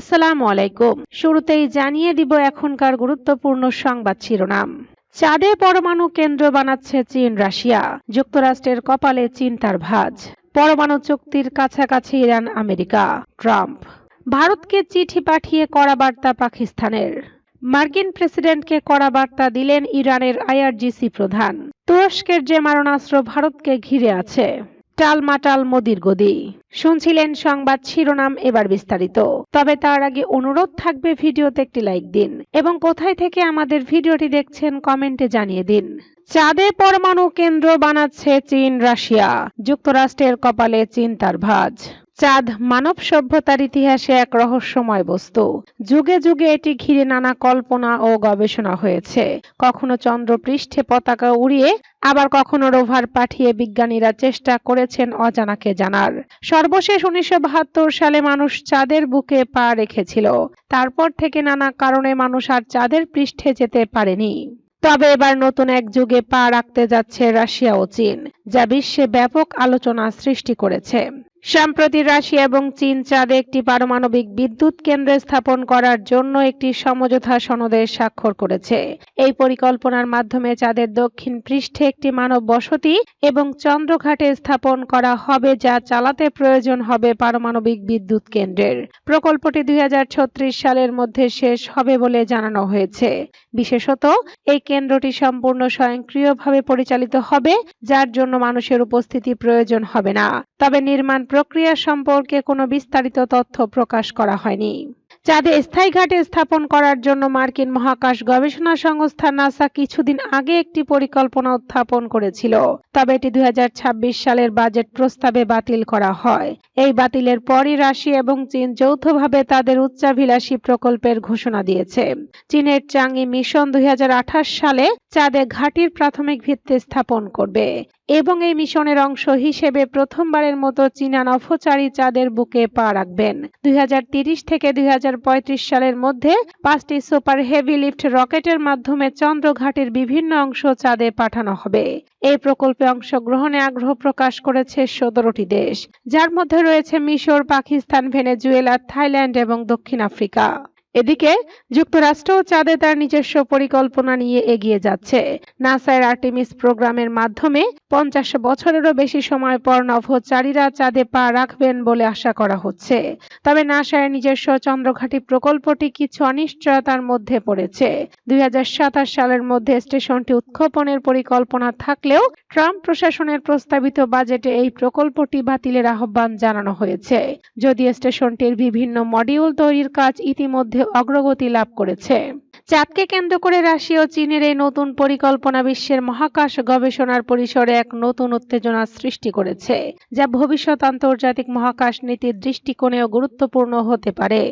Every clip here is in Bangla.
আসসালামু আলাইকুম। শুরুতেই জানিয়ে দিব এখনকার গুরুত্বপূর্ণ সংবাদ শিরোনাম। চাঁদে পরমাণু কেন্দ্র বানাচ্ছে চীন, রাশিয়া। যুক্তরাষ্ট্রের কপালে চিন্তার ভাঁজ। পরমাণু চুক্তির কাছাকাছি ইরান, আমেরিকা। ট্রাম্প। ভারতকে চিঠি পাঠিয়ে কড়া বার্তা পাকিস্তানের। মার্কিন প্রেসিডেন্টকে কড়া বার্তা দিলেন ইরানের আইআরজিসি প্রধান। তুরস্কের যে মারণাস্ত্র ভারতকে ঘিরে আছে। টালমাটাল মোদির গদি। শুনছিলেন সংবাদ শিরোনাম এবার বিস্তারিত। তবে তার আগে অনুরোধ থাকবে ভিডিওতে একটি লাইক দিন এবং কোথায় থেকে আমাদের ভিডিওটি দেখছেন কমেন্টে জানিয়ে দিন। চাঁদে পরমাণু কেন্দ্র বানাচ্ছে চীন, রাশিয়া। যুক্তরাষ্ট্রের কপালে চিন্তার ভাঁজ। চাঁদ মানব সভ্যতার ইতিহাসে এক রহস্যময় বস্তু। যুগে যুগে এটি ঘিরে নানা কল্পনা ও গবেষণা হয়েছে। কখনো চন্দ্র পৃষ্ঠে পতাকা উড়িয়ে, আবার কখনো রোভার পাঠিয়ে বিজ্ঞানীরা চেষ্টা করেছেন অজানাকে জানার। সর্বশেষ উনিশশো বাহাত্তর সালে মানুষ চাঁদের বুকে পা রেখেছিল। তারপর থেকে নানা কারণে মানুষ আর চাঁদের পৃষ্ঠে যেতে পারেনি। তবে এবার নতুন এক যুগে পা রাখতে যাচ্ছে রাশিয়া ও চীন, যা বিশ্বে ব্যাপক আলোচনা সৃষ্টি করেছে। সম্প্রতি রাশিয়া এবং চীন চাঁদে একটি পারমাণবিক বিদ্যুৎ কেন্দ্র স্থাপন করার জন্য একটি সমঝোতা সনদে স্বাক্ষর করেছে। এই পরিকল্পনার মাধ্যমে চাঁদের দক্ষিণ পৃষ্ঠে একটি মানব বসতি এবং চন্দ্রঘাটে স্থাপন করা হবে যা চালাতে প্রয়োজন হবে পারমাণবিক বিদ্যুৎ কেন্দ্রের। প্রকল্পটি দুই হাজার ছত্রিশ সালের মধ্যে শেষ হবে বলে জানানো হয়েছে। বিশেষত, এই কেন্দ্রটি সম্পূর্ণ স্বয়ংক্রিয়ভাবে পরিচালিত হবে, যার জন্য মানুষের উপস্থিতি প্রয়োজন হবে না। তবে নির্মাণ প্রক্রিয়া সম্পর্কে কোনো বিস্তারিত তথ্য প্রকাশ করা হয়নি। চাঁদে স্থায়ী ঘাটে স্থাপন করার জন্য মার্কিন মহাকাশ গবেষণা সংস্থা নাসা কিছুদিন আগে একটি পরিকল্পনা উত্থাপন করেছিল। তবে এটি দুই সালের বাজেট প্রস্তাবে বাতিল করা হয়। এই বাতিলের পরই রাশিয়া এবং চীন যৌথভাবে তাদের উচ্চাভিলাষী প্রকল্পের ঘোষণা দিয়েছে। চীনের চাঙ্গি মিশন দুই হাজার আঠাশ সালে চাঁদে ঘাটির প্রাথমিক ভিত্তি স্থাপন করবে এবং এই মিশনের অংশ হিসেবে প্রথমবারের মতো চীনা নভোচারী চাঁদের বুকে পা রাখবেন। দুই থেকে দুই হাজার সালের মধ্যে পাঁচটি সুপার হেভি লিফট রকেটের মাধ্যমে চন্দ্র ঘাটের বিভিন্ন অংশ চাঁদে পাঠানো হবে। এই প্রকল্পে অংশগ্রহণে আগ্রহ প্রকাশ করেছে সতেরোটি দেশ, যার মধ্যে রয়েছে মিশর, পাকিস্তান, ভেনেজুয়েলা, থাইল্যান্ড এবং দক্ষিণ আফ্রিকা। এদিকে যুক্তরাষ্ট্র চাঁদে তার নিজস্ব পরিকল্পনা নিয়ে এগিয়ে যাচ্ছে। নাসার আর্টিমিস প্রোগ্রামের মাধ্যমে পঞ্চাশ বছরেরও বেশি সময় পর নভোচারীরা চাঁদে পা রাখবেন বলে আশা করা হচ্ছে। তবে নাসার নিজস্ব চন্দ্রঘাটি প্রকল্পটি কিছু অনিশ্চয়তার মধ্যে পড়েছে। দুই হাজার সাতাশ সালের মধ্যে স্টেশনটি উৎক্ষেপণের পরিকল্পনা থাকলেও ট্রাম্প প্রশাসনের প্রস্তাবিত বাজেটে এই প্রকল্পটি বাতিলের আহ্বান জানানো হয়েছে। যদি স্টেশনটির বিভিন্ন মডিউল তৈরির কাজ ইতিমধ্যে অগ্রগতি লাভ করেছে। চাঁদকে কেন্দ্র করে রাশিয়া ও চীনের এই নতুন পরিকল্পনা বিশ্বের মহাকাশ গবেষণার পরিসরে এক নতুন উত্তেজনা সৃষ্টি করেছে, যা ভবিষ্যৎ আন্তর্জাতিক মহাকাশ নীতির দৃষ্টিকোণেও গুরুত্বপূর্ণ হতে পারে।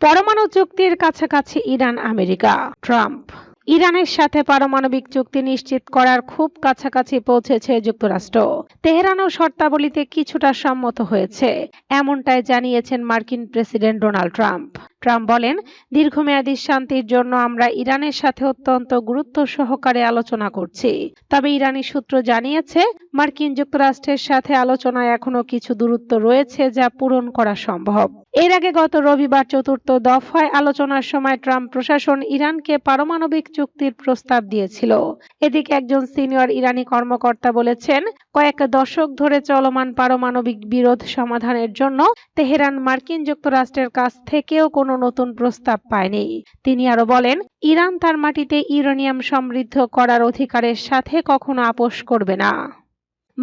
পরমাণু চুক্তির কাছাকাছি ইরান, আমেরিকা, ট্রাম্প। ইরানের সাথে পারমাণবিক চুক্তি নিশ্চিত করার খুব কাছাকাছি পৌঁছেছে যুক্তরাষ্ট্র। তেহরানও শর্তাবলীতে কিছুটা সম্মত হয়েছে, এমনটাই জানিয়েছেন মার্কিন প্রেসিডেন্ট ডোনাল্ড ট্রাম্প। ট্রাম্প বলেন, দীর্ঘমেয়াদী শান্তির জন্য আমরা ইরানের সাথে অত্যন্ত গুরুত্ব সহকারে আলোচনা করছি। তবে ইরানি সূত্র জানিয়েছে, মার্কিন যুক্তরাষ্ট্রের সাথে আলোচনায় এখনও কিছু দূরত্ব রয়েছে যা পূরণ করা সম্ভব। এর আগে গত রবিবার চতুর্থ দফায় আলোচনার সময় ট্রাম্প প্রশাসন ইরানকে পারমাণবিক চুক্তির প্রস্তাব দিয়েছিল। এদিকে একজন সিনিয়র ইরানি কর্মকর্তা বলেছেন, কয়েক দশক ধরে চলমান পারমাণবিক বিরোধ সমাধানের জন্য তেহরান মার্কিন যুক্তরাষ্ট্রের কাছ থেকেও কোনো নতুন প্রস্তাব পায়নি। তিনি আরও বলেন, ইরান তার মাটিতে ইউরেনিয়াম সমৃদ্ধ করার অধিকারের সাথে কখনো আপোষ করবে না।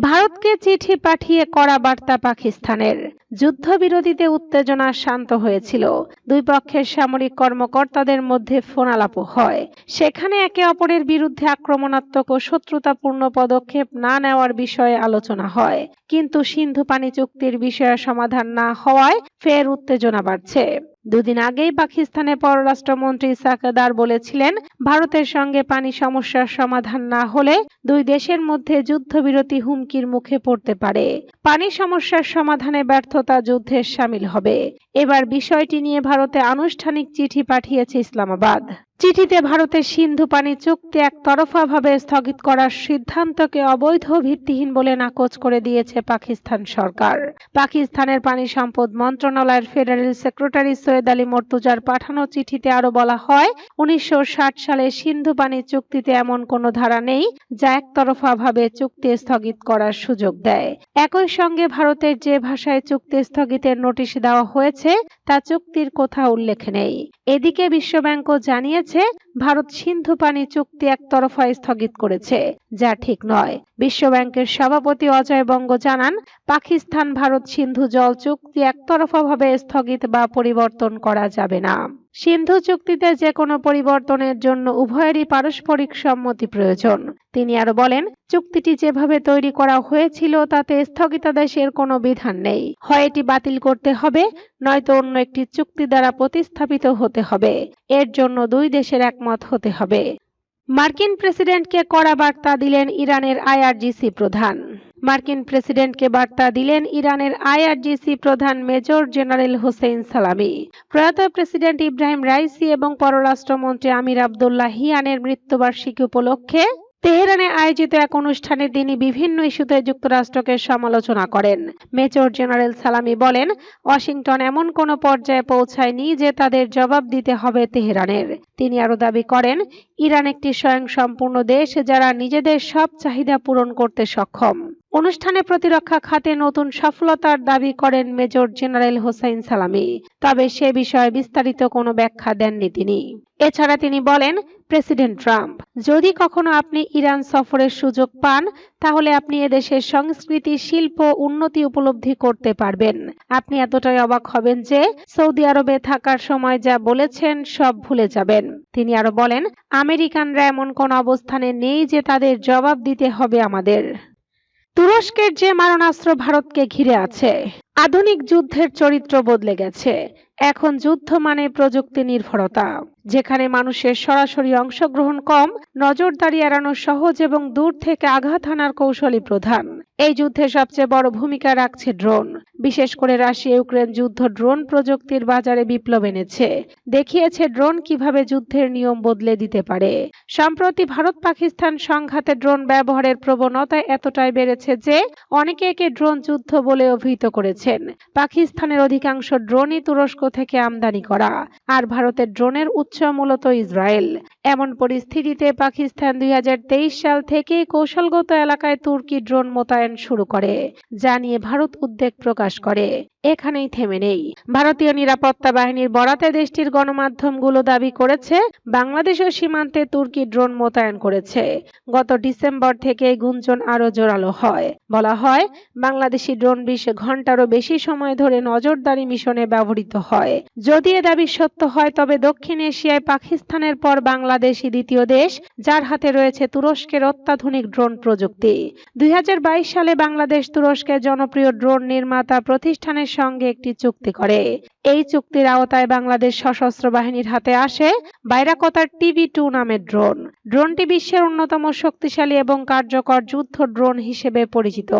ভারতকে চিঠি পাঠিয়ে করা বার্তা পাকিস্তানের। যুদ্ধবিরতিতে উত্তেজনা শান্ত হয়েছিল। দুই পক্ষের সামরিক কর্মকর্তাদের মধ্যে ফোনালাপ হয়। সেখানে একে অপরের বিরুদ্ধে আক্রমণাত্মক ও শত্রুতাপূর্ণ পদক্ষেপ না নেওয়ার বিষয়ে আলোচনা হয়। কিন্তু সিন্ধু পানি চুক্তির বিষয়ে সমাধান না হওয়ায় ফের উত্তেজনা বাড়ছে। দুদিন আগেই পাকিস্তানের পররাষ্ট্রমন্ত্রী সাকাদার বলেছিলেন, ভারতের সঙ্গে পানি সমস্যার সমাধান না হলে দুই দেশের মধ্যে যুদ্ধবিরতি হুমকির মুখে পড়তে পারে। পানি সমস্যার সমাধানে ব্যর্থতা যুদ্ধের সামিল হবে। এবার বিষয়টি নিয়ে ভারতে আনুষ্ঠানিক চিঠি পাঠিয়েছে ইসলামাবাদ। চিঠিতে ভারতের সিন্ধু পানি চুক্তি একতরফাভাবে স্থগিত করার সিদ্ধান্তকে অবৈধ ভিত্তিহীন বলে নাকচ করে দিয়েছে পাকিস্তান সরকার। পাকিস্তানের পানি সম্পদ মন্ত্রণালয়ের ফেডারেল সেক্রেটারি সৈয়দ আলী মর্তুজার পাঠানো চিঠিতে আরও বলা হয়, উনিশশো সালে সিন্ধু পানি চুক্তিতে এমন কোনো ধারা নেই, যা একতরফাভাবে চুক্তি স্থগিত করার সুযোগ দেয়। একই সঙ্গে ভারতের যে ভাষায় চুক্তি স্থগিতের নোটিশ দেওয়া হয়েছে, তা চুক্তির কোথাও উল্লেখ নেই। এদিকে বিশ্বব্যাংকও জানিয়েছে ভারত সিন্ধু পানি চুক্তি একতরফা স্থগিত করেছে, যা ঠিক নয়। বিশ্বব্যাংকের সভাপতি অজয় বঙ্গ জানান পাকিস্তান ভারত সিন্ধু জল চুক্তি একতরফাভাবে স্থগিত বা পরিবর্তন করা যাবে না। সিন্ধু চুক্তিতে যে কোনো পরিবর্তনের জন্য উভয়েরই পারস্পরিক সম্মতি প্রয়োজন। তিনি আরও বলেন, চুক্তিটি যেভাবে তৈরি করা হয়েছিল তাতে স্থগিতাদেশের কোনো বিধান নেই। হয় এটি বাতিল করতে হবে, নয়তো অন্য একটি চুক্তি দ্বারা প্রতিস্থাপিত হতে হবে। এর জন্য দুই দেশের একমত হতে হবে। মার্কিন প্রেসিডেন্টকে কড়া বার্তা দিলেন ইরানের আইআরজিসি প্রধান। মার্কিন প্রেসিডেন্টকে বার্তা দিলেন ইরানের আইআরজিসি প্রধান মেজর জেনারেল হোসেইন সালামি। প্রয়াত প্রেসিডেন্ট ইব্রাহিম রাইসি এবং পররাষ্ট্রমন্ত্রী আমির আবদুল্লাহ হিয়ানের মৃত্যুবার্ষিকী উপলক্ষে তেহরানে আয়োজিত এক অনুষ্ঠানে তিনি বিভিন্ন ইস্যুতে যুক্তরাষ্ট্রকে সমালোচনা করেন। মেজর জেনারেল সালামি বলেন, ওয়াশিংটন এমন কোনো পর্যায়ে পৌঁছায়নি যে তাদের জবাব দিতে হবে তেহরানের। তিনি আরও দাবি করেন, ইরান একটি স্বয়ংসম্পূর্ণ দেশ যারা নিজেদের সব চাহিদা পূরণ করতে সক্ষম। অনুষ্ঠানে প্রতিরক্ষা খাতে নতুন সফলতার দাবি করেন মেজর জেনারেল হোসাইন সালামি, তবে সে বিষয়ে বিস্তারিত কোনো ব্যাখ্যা দেননি তিনি। এছাড়া তিনি বলেন, প্রেসিডেন্ট ট্রাম্প, যদি কখনো আপনি ইরান সফরের সুযোগ পান, তাহলে আপনি এদেশের সংস্কৃতি, শিল্প, উন্নতি উপলব্ধি করতে পারবেন। আপনি এতটাই অবাক হবেন যে সৌদি আরবে থাকার সময় যা বলেছেন সব ভুলে যাবেন। তিনি আরও বলেন, আমেরিকানরা এমন কোন অবস্থানে নেই যে তাদের জবাব দিতে হবে আমাদের। তুরস্কের যে মারণাস্ত্র ভারতকে ঘিরে আছে, আধুনিক যুদ্ধের চরিত্র বদলে গেছে। এখন যুদ্ধ মানে প্রযুক্তি নির্ভরতা, যেখানে মানুষের সরাসরি অংশগ্রহণ কম, নজরদারি এড়ানো সহজ এবং দূর থেকে আঘাত হানার কৌশলই প্রধান। এই যুদ্ধে সবচেয়ে বড় ভূমিকা রাখছে ড্রোন। বিশেষ করে রাশিয়া, ইউক্রেন যুদ্ধ ড্রোন প্রযুক্তির বাজারে বিপ্লব এনেছে। দেখিয়েছে ড্রোন কীভাবে যুদ্ধের নিয়ম বদলে দিতে পারে। সম্প্রতি ভারত পাকিস্তান সংঘাতে ড্রোন ব্যবহারের প্রবণতা এতটাই বেড়েছে যে, অনেকে একে ড্রোন যুদ্ধ বলে অভিহিত করেছেন। পাকিস্তানের অধিকাংশ ড্রোনই তুরস্ক থেকে আমদানি করা, আর ভারতের ড্রোনের উৎস মূলত ইসরায়েল। এমন পরিস্থিতিতে পাকিস্তান দুই সাল থেকে কৌশলগত এলাকায় তুর্কি ড্রোন মোতায়েন শুরু করে, যা নিয়ে ভারত উদ্বেগ প্রকাশ করে। এখানেই থেমে নেই। ভারতীয় নিরাপত্তা বাহিনীর বরাতে দেশটির গণমাধ্যমগুলো দাবি করেছে বাংলাদেশ ও সীমান্তে তুর্কি ড্রোন মোতায়েন করেছে। গত ডিসেম্বর থেকে গুঞ্জন আরও জোরালো হয়। বলা হয়, বাংলাদেশি ড্রোন বিশ ঘন্টারও বেশি সময় ধরে নজরদারি মিশনে ব্যবহৃত হয়। যদি এ দাবি সত্য হয়, তবে দক্ষিণ এশিয়ায় পাকিস্তানের পর বাংলাদেশই দ্বিতীয় দেশ, যার হাতে রয়েছে তুরস্কের অত্যাধুনিক ড্রোন প্রযুক্তি। দুই সালে বাংলাদেশ তুরস্কের জনপ্রিয় ড্রোন নির্মাতা প্রতিষ্ঠানের সঙ্গে একটি চুক্তি করে। এই চুক্তির আওতায় বাংলাদেশ সশস্ত্র বাহিনীর হাতে আসে বাইরাকতার টিভি টু নামের ড্রোন। ড্রোনটি বিশ্বের অন্যতম শক্তিশালী এবং কার্যকর যুদ্ধ ড্রোন হিসেবে পরিচিত।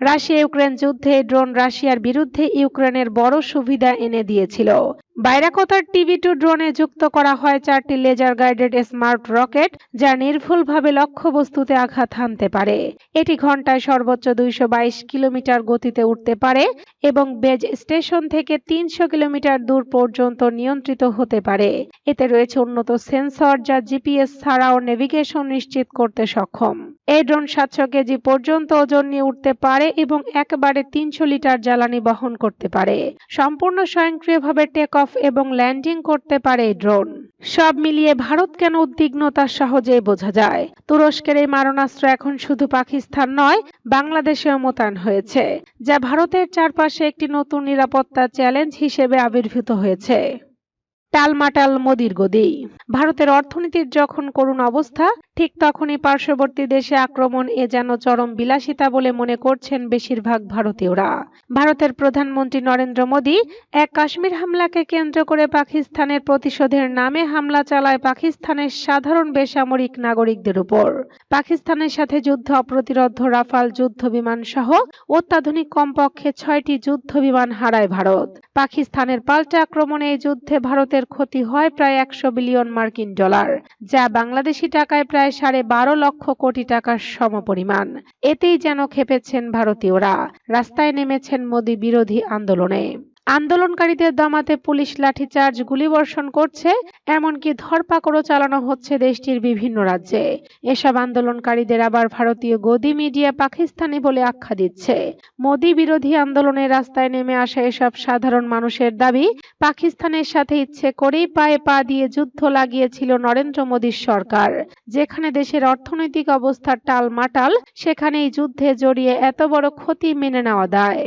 রাশিয়া ইউক্রেন যুদ্ধে ড্রোন রাশিয়ার বিরুদ্ধে ইউক্রেনের বড় সুবিধা এনে দিয়েছিল। বাইরাকতার টিভি টু ড্রোনে যুক্ত করা হয় চারটি লেজার গাইডেড স্মার্ট রকেট, যা নির্ভুলভাবে লক্ষ্যবস্তুতে আঘাত হানতে পারে। এটি ঘন্টায় সর্বোচ্চ দুইশো বাইশ কিলোমিটার গতিতে উঠতে পারে এবং বেজ স্টেশন থেকে তিনশো কিলোমিটার দূর পর্যন্ত নিয়ন্ত্রিত হতে পারে। এতে রয়েছে উন্নত সেন্সর, যা জিপিএস ছাড়াও নেভিগেশন নিশ্চিত করতে সক্ষম। এই ড্রোন সাতশো কেজি পর্যন্ত ওজন নিয়ে উঠতে পারে এবং একবারে তিনশো লিটার জ্বালানি বহন করতে পারে। সম্পূর্ণ স্বয়ংক্রিয়ভাবে টেক অফ এবং ল্যান্ডিং করতে পারে এই ড্রোন সব মিলিয়ে ভারত কেন উদ্বিগ্ন তা সহজেই বোঝা যায়। তুরস্কের এই মারণাস্ত্র এখন শুধু পাকিস্তান নয়, বাংলাদেশেও মোতায়েন হয়েছে, যা ভারতের চারপাশে একটি নতুন নিরাপত্তা চ্যালেঞ্জ হিসেবে আবির্ভূত হয়েছে। টালমাটাল মোদির গদি। ভারতের অর্থনীতির যখন করুণ অবস্থা, ঠিক তখনই পার্শ্ববর্তী দেশে আক্রমণ এ যেন চরম বিলাসিতা বলে মনে করছেন বেশিরভাগ ভারতীয়রা। ভারতের প্রধানমন্ত্রী নরেন্দ্র মোদী এক কাশ্মীর হামলাকে কেন্দ্র করে পাকিস্তানের প্রতিশোধের নামে হামলা চালায় পাকিস্তানের সাধারণ বেসামরিক নাগরিকদের উপর। পাকিস্তানের সাথে যুদ্ধ অপ্রতিরোধ, রাফাল যুদ্ধ বিমান সহ অত্যাধুনিক কমপক্ষে ছয়টি যুদ্ধ বিমান হারায় ভারত। পাকিস্তানের পাল্টা আক্রমণে এই যুদ্ধে ভারতের ক্ষতি হয় প্রায় একশো বিলিয়ন মার্কিন ডলার, যা বাংলাদেশি টাকায় প্রায় সাড়ে বারো লক্ষ কোটি টাকার সমপরিমাণ। এতেই যেন খেপেছেন ভারতীয়রা। রাস্তায় নেমেছেন মোদী বিরোধী আন্দোলনে। আন্দোলনকারীদের দমাতে পুলিশ লাঠিচার্জ, গুলিবর্ষণ করছে, এমনকি ধরপাকড়ও চালানো হচ্ছে দেশটির বিভিন্ন রাজ্যে। এসব আন্দোলনকারীদের আবার ভারতীয় গদি মিডিয়া পাকিস্তানি বলে আখ্যা দিচ্ছে। মোদী বিরোধী আন্দোলনে রাস্তায় নেমে আসা এসব সাধারণ মানুষের দাবি, পাকিস্তানের সাথে ইচ্ছে করেই পায়ে পা দিয়ে যুদ্ধ লাগিয়েছিল নরেন্দ্র মোদীর সরকার। যেখানে দেশের অর্থনৈতিক অবস্থা টালমাটাল, সেখানেই যুদ্ধে জড়িয়ে এত বড় ক্ষতি মেনে নেওয়া দায়।